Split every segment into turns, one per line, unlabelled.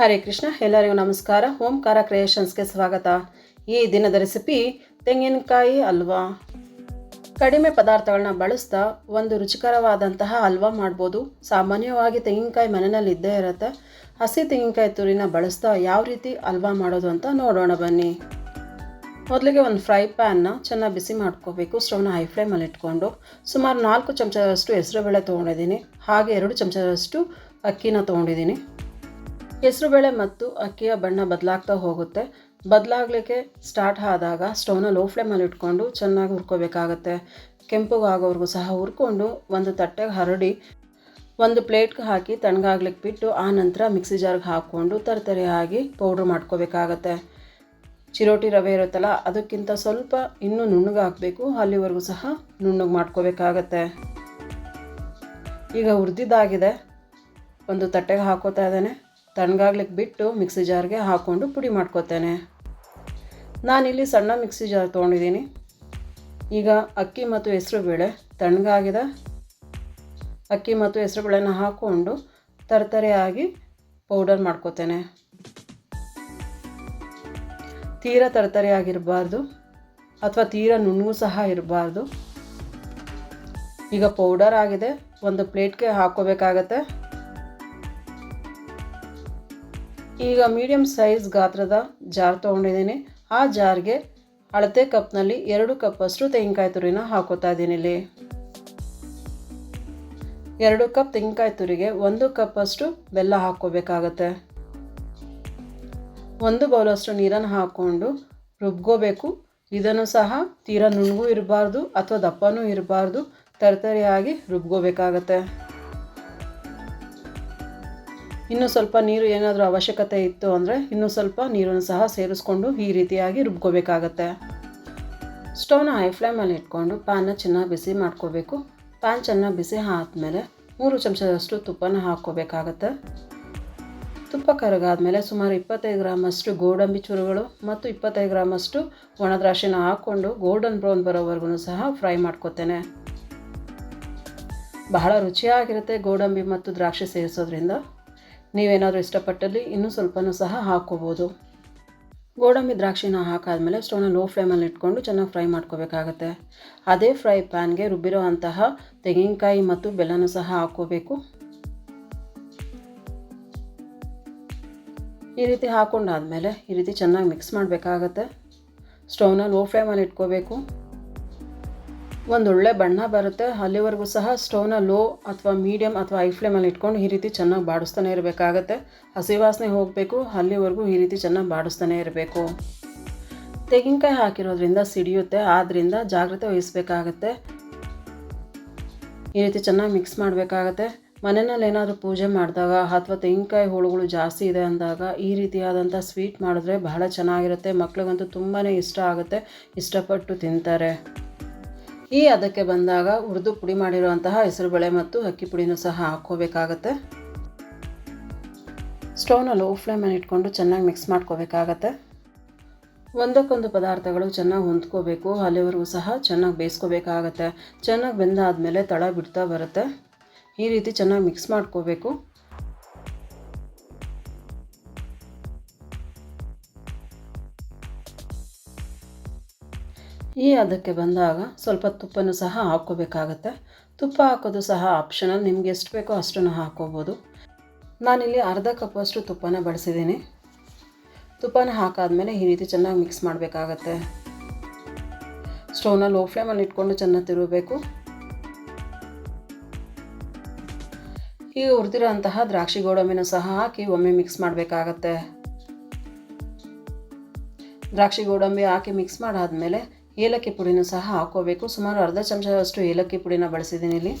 ಹರೇ ಕೃಷ್ಣ, ಎಲ್ಲರಿಗೂ ನಮಸ್ಕಾರ. ಓಂಕಾರ ಕ್ರಿಯೇಷನ್ಸ್ಗೆ ಸ್ವಾಗತ. ಈ ದಿನದ ರೆಸಿಪಿ, ತೆಂಗಿನಕಾಯಿ ಹಲ್ವಾ ಕಡಿಮೆ ಪದಾರ್ಥಗಳನ್ನ ಬಳಸ್ತಾ ಒಂದು ರುಚಿಕರವಾದಂತಹ ಹಲ್ವಾ ಮಾಡ್ಬೋದು. ಸಾಮಾನ್ಯವಾಗಿ ತೆಂಗಿನಕಾಯಿ ಮನೆಯಲ್ಲಿ ಇದ್ದೇ ಇರುತ್ತೆ. ಹಸಿ ತೆಂಗಿನಕಾಯಿ ತುರಿನ ಬಳಸ್ತಾ ಯಾವ ರೀತಿ ಹಲ್ವಾ ಮಾಡೋದು ಅಂತ ನೋಡೋಣ ಬನ್ನಿ. ಮೊದಲಿಗೆ ಒಂದು ಫ್ರೈ ಪ್ಯಾನ್ನ ಚೆನ್ನಾಗಿ ಬಿಸಿ ಮಾಡ್ಕೋಬೇಕು. ಸ್ಟವ್ನ ಹೈ ಫ್ಲೇಮಲ್ಲಿ ಇಟ್ಕೊಂಡು ಸುಮಾರು ನಾಲ್ಕು ಚಮಚದಷ್ಟು ಹೆಸರುಬೇಳೆ ತೊಗೊಂಡಿದ್ದೀನಿ. ಹಾಗೆ ಎರಡು ಚಮಚದಷ್ಟು ಅಕ್ಕಿನ ತೊಗೊಂಡಿದ್ದೀನಿ. ಹೆಸರುಬೇಳೆ ಮತ್ತು ಅಕ್ಕಿಯ ಬಣ್ಣ ಬದಲಾಗ್ತಾ ಹೋಗುತ್ತೆ. ಬದಲಾಗಲಿಕ್ಕೆ ಸ್ಟಾರ್ಟ್ ಆದಾಗ ಸ್ಟವ್ನ ಲೋ ಫ್ಲೇಮಲ್ಲಿ ಇಟ್ಕೊಂಡು ಚೆನ್ನಾಗಿ ಹುರ್ಕೋಬೇಕಾಗತ್ತೆ. ಕೆಂಪುಗಾಗೋವರೆಗೂ ಸಹ ಹುರ್ಕೊಂಡು ಒಂದು ತಟ್ಟೆಗೆ ಹರಡಿ ಒಂದು ಪ್ಲೇಟ್ಗೆ ಹಾಕಿ ತಣ್ಣಗಾಗ್ಲಿಕ್ಕೆ ಬಿಟ್ಟು ಆ ನಂತರ ಮಿಕ್ಸಿ ಜಾರ್ಗೆ ಹಾಕ್ಕೊಂಡು ತರತರಿಯಾಗಿ ಪೌಡ್ರ್ ಮಾಡ್ಕೋಬೇಕಾಗತ್ತೆ. ಚಿರೋಟಿ ರವೆ ಇರುತ್ತಲ್ಲ, ಅದಕ್ಕಿಂತ ಸ್ವಲ್ಪ ಇನ್ನೂ ನುಣ್ಣಗೆ ಹಾಕಬೇಕು. ಅಲ್ಲಿವರೆಗೂ ಸಹ ನುಣ್ಣಗೆ ಮಾಡ್ಕೋಬೇಕಾಗತ್ತೆ. ಈಗ ಹುರಿದಿದ್ದಾಗಿದೆ. ಒಂದು ತಟ್ಟೆಗೆ ಹಾಕೋತಾ ಇದ್ದೇನೆ. ತಣ್ಣಗಾಗ್ಲಿಕ್ಕೆ ಬಿಟ್ಟು ಮಿಕ್ಸಿ ಜಾರ್ಗೆ ಹಾಕ್ಕೊಂಡು ಪುಡಿ ಮಾಡ್ಕೋತೇನೆ. ನಾನಿಲ್ಲಿ ಸಣ್ಣ ಮಿಕ್ಸಿ ಜಾರ್ ತೊಗೊಂಡಿದ್ದೀನಿ. ಈಗ ಅಕ್ಕಿ ಮತ್ತು ಹೆಸರುಬೇಳೆ ತಣ್ಣಗಾಗಿದ. ಅಕ್ಕಿ ಮತ್ತು ಹೆಸರುಬೇಳೆನ ಹಾಕ್ಕೊಂಡು ತರತರೆಯಾಗಿ ಪೌಡರ್ ಮಾಡ್ಕೋತೇನೆ. ತೀರ ತರತರೆಯಾಗಿರಬಾರ್ದು ಅಥವಾ ತೀರ ನುಣ್ಣು ಸಹ ಇರಬಾರ್ದು. ಈಗ ಪೌಡರ್ ಆಗಿದೆ. ಒಂದು ಪ್ಲೇಟ್ಗೆ ಹಾಕ್ಕೋಬೇಕಾಗತ್ತೆ ಈಗ ಮೀಡಿಯಮ್ ಸೈಜ್ ಗಾತ್ರದ ಜಾರ್ ತೊಗೊಂಡಿದ್ದೀನಿ. ಆ ಜಾರ್ಗೆ ಅಳತೆ ಕಪ್ನಲ್ಲಿ ಎರಡು ಕಪ್ಪಷ್ಟು ತೆಂಗಿನಕಾಯಿ ತುರಿನ ಹಾಕೋತಾ ಇದ್ದೀನಿ ಇಲ್ಲಿ. ಎರಡು ಕಪ್ ತೆಂಗಿನಕಾಯಿ ತುರಿಗೆ ಒಂದು ಕಪ್ಪಷ್ಟು ಬೆಲ್ಲ ಹಾಕ್ಕೋಬೇಕಾಗತ್ತೆ. ಒಂದು ಬೌಲಷ್ಟು ನೀರನ್ನು ಹಾಕ್ಕೊಂಡು ರುಬ್ಕೋಬೇಕು. ಇದನ್ನು ಸಹ ತೀರಾ ನುಣ್ಣಗೂ ಇರಬಾರ್ದು ಅಥವಾ ದಪ್ಪನೂ ಇರಬಾರ್ದು. ತರತರಿಯಾಗಿ ರುಬ್ಕೋಬೇಕಾಗತ್ತೆ. ಇನ್ನೂ ಸ್ವಲ್ಪ ನೀರು ಏನಾದರೂ ಅವಶ್ಯಕತೆ ಇತ್ತು ಅಂದರೆ ಇನ್ನೂ ಸ್ವಲ್ಪ ನೀರನ್ನು ಸಹ ಸೇರಿಸ್ಕೊಂಡು ಈ ರೀತಿಯಾಗಿ ರುಬ್ಕೋಬೇಕಾಗತ್ತೆ. ಸ್ಟವ್ನ ಹೈ ಫ್ಲೇಮಲ್ಲಿ ಇಟ್ಕೊಂಡು ಪ್ಯಾನ್ನ ಚೆನ್ನಾಗಿ ಬಿಸಿ ಮಾಡ್ಕೋಬೇಕು. ಪ್ಯಾನ್ ಚೆನ್ನಾಗಿ ಬಿಸಿ ಆದಮೇಲೆ ಮೂರು ಚಮಚದಷ್ಟು ತುಪ್ಪನ ಹಾಕ್ಕೋಬೇಕಾಗತ್ತೆ. ತುಪ್ಪ ಕರಗಾದಮೇಲೆ ಸುಮಾರು ಇಪ್ಪತ್ತೈದು ಗ್ರಾಮಷ್ಟು ಗೋಡಂಬಿ ಚೂರುಗಳು ಮತ್ತು ಇಪ್ಪತ್ತೈದು ಗ್ರಾಮಷ್ಟು ಒಣದ್ರಾಕ್ಷಿನ ಹಾಕ್ಕೊಂಡು ಗೋಲ್ಡನ್ ಬ್ರೌನ್ ಬರೋವರೆಗೂ ಸಹ ಫ್ರೈ ಮಾಡ್ಕೋತೇನೆ. ಬಹಳ ರುಚಿಯಾಗಿರುತ್ತೆ ಗೋಡಂಬಿ ಮತ್ತು ದ್ರಾಕ್ಷಿ ಸೇರಿಸೋದ್ರಿಂದ. ನೀವೇನಾದರೂ ಇಷ್ಟಪಟ್ಟಲ್ಲಿ ಇನ್ನೂ ಸ್ವಲ್ಪನೂ ಸಹ ಹಾಕ್ಕೋಬೋದು ಗೋಡಂಬಿ ದ್ರಾಕ್ಷಿನ ಹಾಕಾದಮೇಲೆ ಸ್ಟವ್ನ ಲೋ ಫ್ಲೇಮಲ್ಲಿ ಇಟ್ಕೊಂಡು ಚೆನ್ನಾಗಿ ಫ್ರೈ ಮಾಡ್ಕೋಬೇಕಾಗತ್ತೆ. ಅದೇ ಫ್ರೈ ಪ್ಯಾನ್ಗೆ ರುಬ್ಬಿರೋ ಅಂತಹ ತೆಂಗಿನಕಾಯಿ ಮತ್ತು ಬೆಲ್ಲನೂ ಸಹ ಹಾಕ್ಕೋಬೇಕು. ಈ ರೀತಿ ಹಾಕ್ಕೊಂಡಾದಮೇಲೆ ಈ ರೀತಿ ಚೆನ್ನಾಗಿ ಮಿಕ್ಸ್ ಮಾಡಬೇಕಾಗತ್ತೆ. ಸ್ಟೌವ್ನ ಲೋ ಫ್ಲೇಮಲ್ಲಿ ಇಟ್ಕೋಬೇಕು. ಒಂದೊಳ್ಳೆ ಬಣ್ಣ ಬರುತ್ತೆ. ಅಲ್ಲಿವರೆಗೂ ಸಹ ಸ್ಟವ್ನ ಲೋ ಅಥವಾ ಮೀಡಿಯಮ್ ಅಥವಾ ಐ ಫ್ಲೇಮಲ್ಲಿ ಇಟ್ಕೊಂಡು ಈ ರೀತಿ ಚೆನ್ನಾಗಿ ಬಾಡಿಸ್ತಾನೆ ಇರಬೇಕಾಗತ್ತೆ. ಹಸಿ ವಾಸನೆ ಹೋಗಬೇಕು, ಅಲ್ಲಿವರೆಗೂ ಈ ರೀತಿ ಚೆನ್ನಾಗಿ ಬಾಡಿಸ್ತಾನೆ ಇರಬೇಕು. ತೆಂಗಿನಕಾಯಿ ಹಾಕಿರೋದ್ರಿಂದ ಸಿಡಿಯುತ್ತೆ ಆದ್ದರಿಂದ ಜಾಗ್ರತೆ ವಹಿಸಬೇಕಾಗತ್ತೆ. ಈ ರೀತಿ ಚೆನ್ನಾಗಿ ಮಿಕ್ಸ್ ಮಾಡಬೇಕಾಗತ್ತೆ. ಮನೆಯಲ್ಲಿ ಏನಾದರೂ ಪೂಜೆ ಮಾಡಿದಾಗ ಅಥವಾ ತೆಂಗಿನಕಾಯಿ ಹೋಳುಗಳು ಜಾಸ್ತಿ ಇದೆ ಅಂದಾಗ ಈ ರೀತಿಯಾದಂಥ ಸ್ವೀಟ್ ಮಾಡಿದ್ರೆ ಬಹಳ ಚೆನ್ನಾಗಿರುತ್ತೆ. ಮಕ್ಳಿಗಂತೂ ತುಂಬಾ ಇಷ್ಟ ಆಗುತ್ತೆ. ಇಷ್ಟಪಟ್ಟು ತಿಂತಾರೆ. ಈ ಅದಕ್ಕೆ ಬಂದಾಗ ಹುರಿದು ಪುಡಿ ಮಾಡಿರುವಂತಹ ಹೆಸರುಬೇಳೆ ಮತ್ತು ಅಕ್ಕಿ ಪುಡಿನೂ ಸಹ ಹಾಕ್ಕೋಬೇಕಾಗತ್ತೆ. ಸ್ಟವ್ನ ಲೋ ಫ್ಲೇಮಲ್ಲಿ ಇಟ್ಕೊಂಡು ಚೆನ್ನಾಗಿ ಮಿಕ್ಸ್ ಮಾಡ್ಕೋಬೇಕಾಗತ್ತೆ. ಒಂದಕ್ಕೊಂದು ಪದಾರ್ಥಗಳು ಚೆನ್ನಾಗಿ ಹೊಂದ್ಕೋಬೇಕು ಅಲ್ಲಿವರೆಗೂ ಸಹ ಚೆನ್ನಾಗಿ ಬೇಯಿಸ್ಕೋಬೇಕಾಗತ್ತೆ. ಚೆನ್ನಾಗಿ ಬೆಂದಾದಮೇಲೆ ತಳ ಬಿಡ್ತಾ ಬರುತ್ತೆ. ಈ ರೀತಿ ಚೆನ್ನಾಗಿ ಮಿಕ್ಸ್ ಮಾಡ್ಕೋಬೇಕು. ಈ ಅದಕ್ಕೆ ಬಂದಾಗ ಸ್ವಲ್ಪ ತುಪ್ಪನೂ ಸಹ ಹಾಕ್ಕೋಬೇಕಾಗತ್ತೆ. ತುಪ್ಪ ಹಾಕೋದು ಸಹ ಆಪ್ಷನಲ್ ನಿಮ್ಗೆ ಎಷ್ಟು ಬೇಕೋ ಅಷ್ಟನ್ನು ಹಾಕ್ಕೋಬೋದು. ನಾನಿಲ್ಲಿ ಅರ್ಧ ಕಪ್ಪಷ್ಟು ತುಪ್ಪನ ಬಳಸಿದ್ದೀನಿ. ತುಪ್ಪನ ಹಾಕಾದಮೇಲೆ ಈ ರೀತಿ ಚೆನ್ನಾಗಿ ಮಿಕ್ಸ್ ಮಾಡಬೇಕಾಗತ್ತೆ. ಸ್ಟೌವ್ನ ಲೋ ಫ್ಲೇಮಲ್ಲಿ ಇಟ್ಕೊಂಡು ಚೆನ್ನಾಗಿ ತಿರುಗಬೇಕು. ಈಗ ಹುರಿದಿರೋಂತಹ ದ್ರಾಕ್ಷಿ ಗೋಡಂಬಿನ ಸಹ ಹಾಕಿ ಒಮ್ಮೆ ಮಿಕ್ಸ್ ಮಾಡಬೇಕಾಗತ್ತೆ. ದ್ರಾಕ್ಷಿ ಗೋಡಂಬಿ ಹಾಕಿ ಮಿಕ್ಸ್ ಮಾಡಾದಮೇಲೆ ಏಲಕ್ಕಿ ಪುಡಿನೂ ಸಹ ಹಾಕ್ಕೋಬೇಕು ಸುಮಾರು ಅರ್ಧ ಚಮಚದಷ್ಟು ಏಲಕ್ಕಿ ಪುಡಿನ ಬಳಸಿದ್ದೀನಿ ಇಲ್ಲಿ.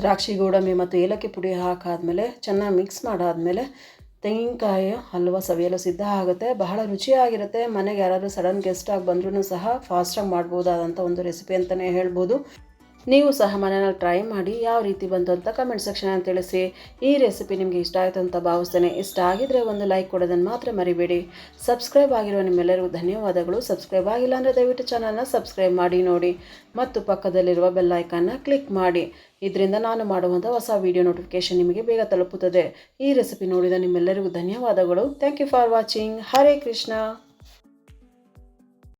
ದ್ರಾಕ್ಷಿ, ಗೋಡಂಬಿ ಮತ್ತು ಏಲಕ್ಕಿ ಪುಡಿ ಹಾಕಾದಮೇಲೆ ಚೆನ್ನಾಗಿ ಮಿಕ್ಸ್ ಮಾಡಾದಮೇಲೆ ತೆಂಗಿನಕಾಯಿ, ಹಲ್ವಾ ಸವಿಯಲು ಸಿದ್ಧ ಆಗುತ್ತೆ. ಬಹಳ ರುಚಿಯಾಗಿರುತ್ತೆ. ಮನೆಗೆ ಯಾರಾದರೂ ಸಡನ್ ಗೆಸ್ಟ್ ಆಗಿ ಬಂದ್ರೂ ಸಹ ಫಾಸ್ಟಾಗಿ ಮಾಡ್ಬೋದಾದಂಥ ಒಂದು ರೆಸಿಪಿ ಅಂತಲೇ ಹೇಳ್ಬೋದು. ನೀವು ಸಹ ಮನೆಯಲ್ಲಿ ಟ್ರೈ ಮಾಡಿ ಯಾವ ರೀತಿ ಬಂತು ಅಂತ ಕಮೆಂಟ್ ಸೆಕ್ಷನ್ ತಿಳಿಸಿ. ಈ ರೆಸಿಪಿ ನಿಮಗೆ ಇಷ್ಟ ಆಯಿತು ಅಂತ ಭಾವಿಸ್ತೇನೆ. ಇಷ್ಟ ಆಗಿದ್ರೆ ಒಂದು ಲೈಕ್ ಕೊಡೋದನ್ನು ಮಾತ್ರ ಮರಿಬೇಡಿ. ಸಬ್ಸ್ಕ್ರೈಬ್ ಆಗಿರುವ ನಿಮ್ಮೆಲ್ಲರಿಗೂ ಧನ್ಯವಾದಗಳು. ಸಬ್ಸ್ಕ್ರೈಬ್ ಆಗಿಲ್ಲ ಅಂದರೆ ದಯವಿಟ್ಟು ಚಾನಲ್ನ ಸಬ್ಸ್ಕ್ರೈಬ್ ಮಾಡಿ ನೋಡಿ. ಮತ್ತು ಪಕ್ಕದಲ್ಲಿರುವ ಬೆಲ್ ಐಕನ್ನ ಕ್ಲಿಕ್ ಮಾಡಿ. ಇದರಿಂದ ನಾನು ಮಾಡುವಂಥ ಹೊಸ ವಿಡಿಯೋ ನೋಟಿಫಿಕೇಶನ್ ನಿಮಗೆ ಬೇಗ ತಲುಪುತ್ತದೆ. ಈ ರೆಸಿಪಿ ನೋಡಿದ ನಿಮ್ಮೆಲ್ಲರಿಗೂ ಧನ್ಯವಾದಗಳು. Thank you for watching Hare Krishna